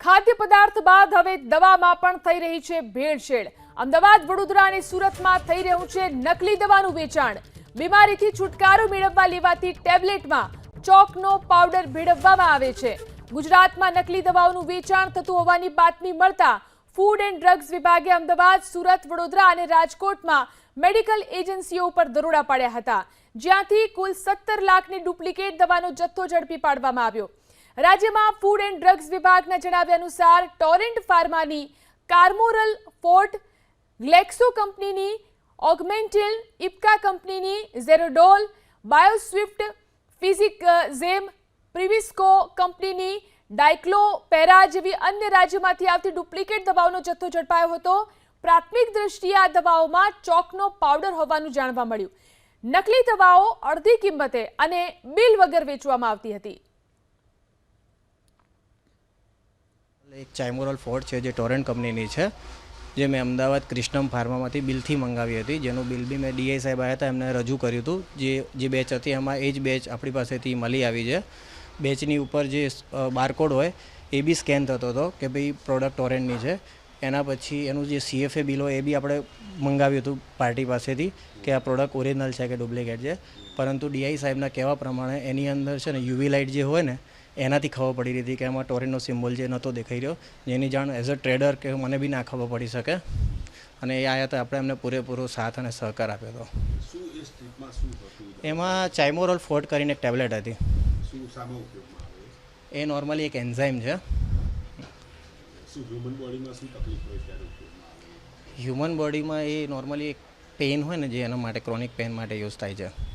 ખાદ્ય પદાર્થ બાદ હવે દવામાં પણ થઈ રહી છે ભેળસેળ. અમદાવાદ, વડોદરા અને સુરતમાં થઈ રહ્યું છે નકલી દવાનું વેચાણ. બીમારીથી છુટકારો મેળવવા લેવાતી ટેબ્લેટમાં ચોકનો પાવડર ભેળવવામાં આવે છે. ગુજરાતમાં નકલી દવાઓનું વેચાણ થતું હોવાની બાતમી મળતા ફૂડ એન્ડ ડ્રગ્સ વિભાગે અમદાવાદ, સુરત, વડોદરા અને રાજકોટમાં મેડિકલ એજન્સીઓ ઉપર દરોડા પાડ્યા હતા. જ્યાંથી કુલ સત્તર લાખની ડુપ્લિકેટ દવાનો જથ્થો ઝડપી પાડવામાં આવ્યો. રાજ્યમાં ફૂડ એન્ડ ડ્રગ્સ વિભાગના જણાવ્યા અનુસાર ટોરેન્ટ ફાર્માની કાર્મોરલ ફોર્ટ, ગ્લેક્સો કંપનીની, ઓગમેન્ટિલ, ઇપ્કા કંપનીની, ઝેરોડોલ, બાયોસ્વિફ્ટ, ફિઝિક ઝેમ, પ્રિવિસ્કો કંપનીની ડાયક્લોપેરા જેવી અન્ય રાજ્યોમાંથી આવતી ડુપ્લિકેટ દવાઓનો જથ્થો ઝડપાયો હતો. પ્રાથમિક દ્રષ્ટિએ આ દવાઓમાં ચોકનો પાવડર હોવાનું જાણવા મળ્યું. નકલી દવાઓ અડધી કિંમતે અને બિલ વગર વેચવામાં આવતી હતી. એક ચાઇમોરલ ફોર્ટ છે જે ટોરેન્ટ કંપનીની છે, જે મેં અમદાવાદ ક્રિષ્નમ ફાર્મામાંથી બિલથી મંગાવી હતી. જેનું બિલ બી મેં ડીઆઈ સાહેબ આવ્યા હતા, એમને રજૂ કર્યું હતું. જે જે બેચ હતી, એમાં એ જ બેચ આપણી પાસેથી મળી આવી છે. બેચની ઉપર જે બારકોડ હોય, એ બી સ્કેન થતો હતો કે ભાઈ પ્રોડક્ટ ટોરેન્ટની છે. એના પછી એનું જે સીએફએ બિલ હોય, એ બી આપણે મંગાવ્યું હતું પાર્ટી પાસેથી કે આ પ્રોડક્ટ ઓરિજિનલ છે કે ડુપ્લિકેટ છે. પરંતુ ડીઆઈ સાહેબના કહેવા પ્રમાણે એની અંદર છે ને યુવી લાઇટ જે હોય ને એનાથી ખબર પડી રહી હતી કે એમાં ટોરીનો સિમ્બોલ જે નહોતો દેખાઈ રહ્યો. જેની જાણ એઝ અ ટ્રેડર કે મને બી ના ખબર પડી શકે. અને એ આવ્યા હતા આપણે એમને પૂરેપૂરો સાથ અને સહકાર આપ્યો હતો. એમાં ચાઇમોરોલ ફોર્ટ કરીને એક ટેબ્લેટ હતી. એ નોર્મલી એક એન્ઝાઇમ છે. હ્યુમન બોડીમાં એ નોર્મલી એક પેઇન હોય ને જે એના માટે ક્રોનિક પેઇન માટે યુઝ થાય છે.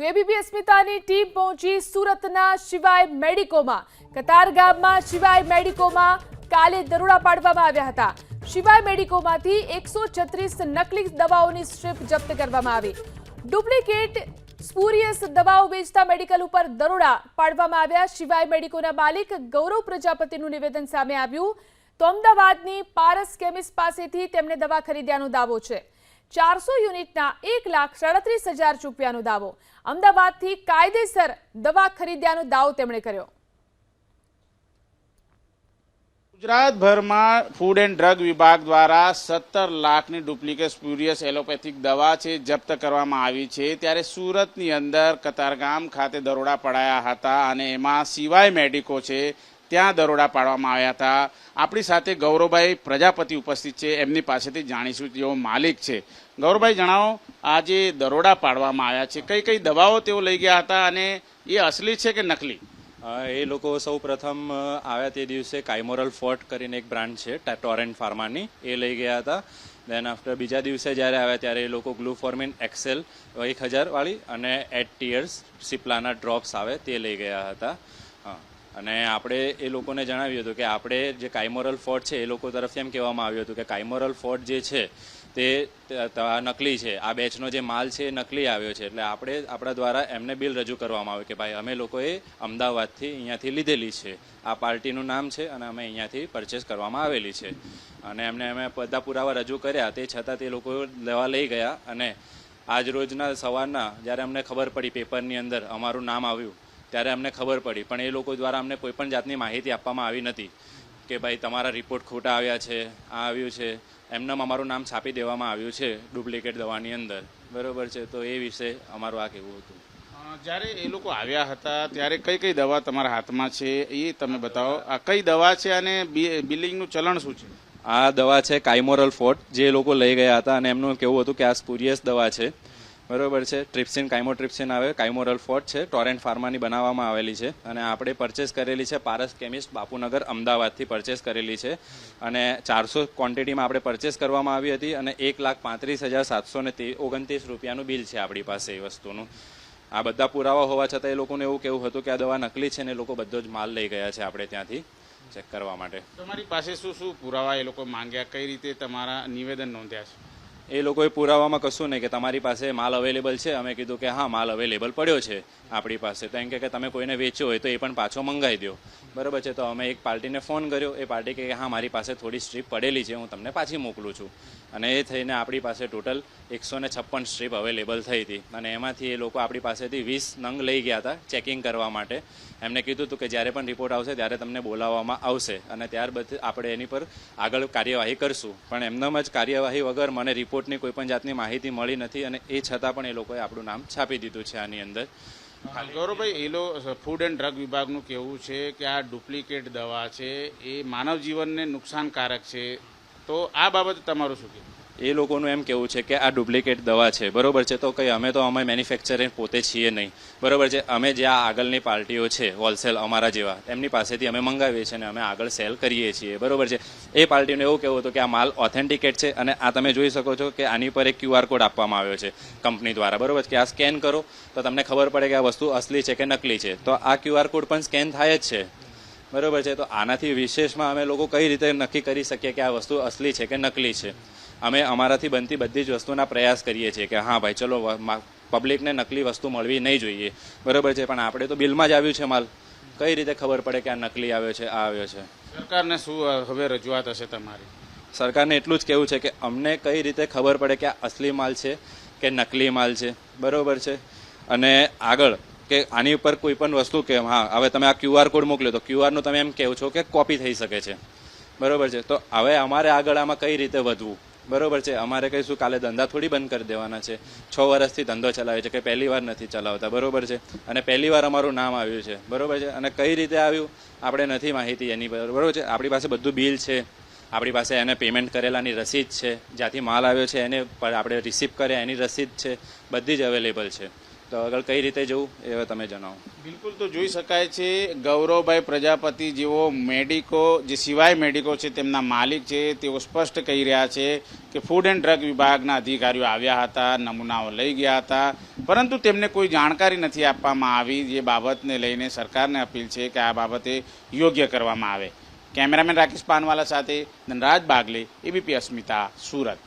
તો એબીપી અસ્મિતાની ટીમ પહોંચી સુરતના શિવાય મેડિકોમાં. કતાર ગામમાં શિવાય મેડિકોમાં કાલે દરોડા પાડવામાં આવ્યા હતા. શિવાય મેડિકોમાંથી એકસો છત્રીસ નકલી દવાઓની સ્ટ્રીપ જપ્ત કરવામાં આવી. ડુપ્લિકેટ સ્પુરિયસ દવાઓ વેચતા મેડિકલ ઉપર દરોડા પાડવામાં આવ્યા. શિવાય મેડિકોના માલિક ગૌરવ પ્રજાપતિનું નિવેદન સામે આવ્યું. તો અમદાવાદની પારસ કેમિસ્ટ પાસેથી તેમણે દવા ખરીદ્યાનો દાવો છે. ચારસો યુનિટના એક લાખ સાડત્રીસ હજાર રૂપિયાનો દાવો. અમદાવાદથી કાયદેસર દવા ખરીદ્યાનો દાવો તેમણે કર્યો. ગુજરાતભરમાં ફૂડ એન્ડ ડ્રગ વિભાગ દ્વારા સત્તર લાખની ડુપ્લિકેટ સ્પ્યુરિયસ એલોપેથિક દવા છે, જપ્ત કરવામાં આવી છે. ત્યારે સુરતની અંદર કતારગામ ખાતે દરોડા પડાયા હતા અને એમાં સિવાય મેડિકો છે. ત્યાં દરોડા પાડવામાં આવ્યા હતા. આપણી સાથે ગૌરવભાઈ પ્રજાપતિ ઉપસ્થિત છે. એમની પાસેથી જાણીશું જેઓ માલિક છે. ગૌરવભાઈ, જણાવો આ જે દરોડા પાડવામાં આવ્યા છે. કઈ કઈ દવાઓ તેઓ લઈ ગયા હતા અને એ અસલી છે કે નકલી? એ લોકો સૌ પ્રથમ આવ્યા તે દિવસે કાઇમોરલ ફોર્ટ કરીને એક બ્રાન્ડ છે ટોરેન્ટ ફાર્માની. એ લઈ ગયા હતા. દેન આફ્ટર બીજા દિવસે જ્યારે આવ્યા ત્યારે એ લોકો ગ્લુફોર્મિન, એક્સેલ, એક હજારવાળી અને એટ ટીયર્સ, સિપ્લાના ડ્રોપ્સ આવે તે લઈ ગયા હતા. અને આપણે એ લોકોને જણાવ્યું હતું કે આપણે જે કાઇમોરલ ફોર્ટ છે, એ લોકો તરફથી એમ કહેવામાં આવ્યું હતું કે કાઇમોરલ ફોર્ટ જે છે ત- નકલી છે. આ બેચનો જે માલ છે, એ નકલી આવ્યો છે. એટલે આપણે આપણા દ્વારા એમને બિલ રજૂ કરવામાં આવ્યું કે ભાઈ, અમે લોકોએ અમદાવાદથી અહીંયાથી લીધેલી છે. આ પાર્ટીનું નામ છે અને અમે અહીંયાથી પરચેસ કરવામાં આવેલી છે. અને એમને અમે બધા પુરાવા રજૂ કર્યા. તે છતાં તે લોકો લેવા લઈ ગયા અને આજ રોજના સવારના જ્યારે અમને ખબર પડી પેપરની અંદર, અમારું નામ આવ્યું ત્યારે અમને ખબર પડી. પણ એ લોકો દ્વારા અમને કોઈપણ જાતની માહિતી આપવામાં આવી નથી કે ભાઈ તમારા રિપોર્ટ ખોટા આવ્યા છે આ આવ્યું છે. એમનામ અમારું નામ છાપી દેવામાં આવ્યું છે ડુપ્લિકેટ દવાની અંદર. બરોબર છે? તો એ વિશે અમારું આ કહેવું હતું. જ્યારે એ લોકો આવ્યા હતા ત્યારે કઈ કઈ દવા તમારા હાથમાં છે એ તમે બતાવો? આ કઈ દવા છે અને બિલિંગનું ચલણ શું છે? આ દવા છે કાઇમોરલ ફોર્ટ જે લોકો લઈ ગયા હતા અને એમનું કેવું હતું કે આ સ્પુરિયસ દવા છે. બરોબર છે. ટ્રિપ્સિન કાઇમોટ્રિપ્સિન આવે કાઇમોરલ ફોર્ટ છે. ટોરેન્ટ ફાર્માની બનાવવામાં આવેલી છે. અને આપણે પરચેસ કરેલી છે પારસ કેમિસ્ટ બાપુનગર, અમદાવાદથી પરચેસ કરેલી છે. અને ચારસો ક્વોન્ટિટીમાં આપણે પરચેસ કરવામાં આવી હતી અને એક લાખ પાંત્રીસ હજાર સાતસો ને ઓગણત્રીસ રૂપિયાનું બિલ છે આપણી પાસે એ વસ્તુનું. આ બધા પુરાવા હોવા છતાં એ લોકોને એવું કેવું હતું કે આ દવા નકલી છે ને એ લોકો બધો જ માલ લઈ ગયા છે આપણે ત્યાંથી ચેક કરવા માટે. તમારી પાસે શું શું પુરાવા એ લોકો માંગ્યા? કઈ રીતે તમારા નિવેદન નોંધ્યા છે? એ લોકોએ પુરાવામાં કશું નહીં કે તમારી પાસે માલ અવેલેબલ છે. અમે કીધું કે હા, માલ અવેલેબલ પડ્યો છે આપણી પાસે. તો એમ કે તમે કોઈને વેચ્યો હોય તો એ પણ પાછો મંગાવી દો બરાબર છે? તો અમે એક પાર્ટીને ફોન કર્યો. એ પાર્ટી કે હા, મારી પાસે થોડી સ્ટ્રીપ પડેલી છે, હું તમને પાછી મોકલું છું. અને એ થઈને આપણી પાસે ટોટલ એકસો ને છપ્પન સ્ટ્રીપ અવેલેબલ થઈ હતી. અને એમાંથી એ લોકો આપણી પાસેથી વીસ નંગ લઈ ગયા હતા ચેકિંગ કરવા માટે. એમને કીધું હતું કે જ્યારે પણ રિપોર્ટ આવશે ત્યારે તમને બોલાવવામાં આવશે. અને ત્યારબાદ આપણે એની પર આગળ કાર્યવાહી કરશું. પણ એમનામ જ કાર્યવાહી વગર મને રિપોર્ટની કોઈ પણ જાતની માહિતી મળી નથી અને એ છતાં પણ એ લોકોએ આપણું નામ છાપી દીધું છે આની અંદર. ગૌરવભાઈ, એ લોકો ફૂડ એન્ડ ડ્રગ વિભાગનું કહેવું છે કે આ ડુપ્લિકેટ દવા છે, એ માનવ જીવનને નુકસાનકારક છે. તો આ બાબતે તમારું શું કહેવું? એ લોકોનું એમ કેવું છે કે આ ડુપ્લિકેટ દવા છે. બરોબર છે? તો કંઈ અમે તો અમે મેન્યુફેક્ચરિંગ પોતે છીએ નહીં. બરોબર છે? અમે જે આ આગળની પાર્ટીઓ છે હોલસેલ અમારા જેવા, એમની પાસેથી અમે મંગાવીએ છીએ અને અમે આગળ સેલ કરીએ છીએ. બરોબર છે? એ પાર્ટીનું એવું કહેવું હતું કે આ માલ ઓથેન્ટિકેટ છે અને આ તમે જોઈ શકો છો કે આની પર એક ક્યુઆર કોડ આપવામાં આવ્યો છે કંપની દ્વારા. બરોબર કે આ સ્કેન કરો તો તમને ખબર પડે કે આ વસ્તુ અસલી છે કે નકલી છે. તો આ ક્યુઆર કોડ પણ સ્કેન થાય જ છે. બરોબર છે? તો આનાથી વિશેષમાં અમે લોકો કઈ રીતે નક્કી કરી શકીએ કે આ વસ્તુ અસલી છે કે નકલી છે? અમે અમારાથી બનતી બધી જ વસ્તુના પ્રયાસ કરીએ છીએ કે હા ભાઈ ચલો પબ્લિકને નકલી વસ્તુ મળવી નહીં જોઈએ. બરોબર છે પણ આપણે તો બિલમાં જ આવ્યું છે માલ. કઈ રીતે ખબર પડે કે આ નકલી આવ્યો છે આ આવ્યો છે? સરકારને શું હવે રજૂઆત હશે તમારી? સરકારને એટલું જ કહેવું છે કે અમને કઈ રીતે ખબર પડે કે આ અસલી માલ છે કે નકલી માલ છે. બરોબર છે? અને આગળ કે આની ઉપર કોઈ પણ વસ્તુ કે હા હવે તમે આ ક્યુઆર કોડ મોકલ્યો તો ક્યુઆરનું તમે એમ કહો છો કે કોપી થઈ શકે છે. બરોબર છે? તો હવે અમારે આગળ આમાં કઈ રીતે વધવું? બરોબર છે. અમારે કહીશું કાલે ધંધા થોડી બંધ કરી દેવાના છે. છ વર્ષથી ધંધો ચલાવે છે કે પહેલી વાર નથી ચલાવતા. બરોબર છે. અને પહેલી વાર અમારું નામ આવ્યું છે. બરોબર છે. અને કઈ રીતે આવ્યું? આપણે નથી માહિતી એની બરોબર છે. આપણી પાસે બધું બિલ છે. આપણી પાસે એને પેમેન્ટ કરેલાની રસીદ છે. જ્યાંથી માલ આવ્યો છે, એને આપણે રિસીવ કર્યા એની રસીદ છે. બધી જ અવેલેબલ છે. તો આગળ કઈ રીતે જવું એ હવે તમે જણાવો. બિલકુલ તો જોઈ શકાય છે, ગૌરવભાઈ પ્રજાપતિ જેવો મેડિકો, જે સિવાય મેડિકો છે, તેમના માલિક છે, તેઓ સ્પષ્ટ કહી રહ્યા છે કે ફૂડ એન્ડ ડ્રગ વિભાગના અધિકારીઓ આવ્યા હતા, નમૂનાઓ લઈ ગયા હતા, પરંતુ તેમને કોઈ જાણકારી નથી આપવામાં આવી જે બાબતને લઈને સરકારને અપીલ છે કે આ બાબતે યોગ્ય કરવામાં આવે. કેમેરામેન રાકેશ પાનવાલા સાથે ધનરાજ બાગલે, એબીપી અસ્મિતા, સુરત.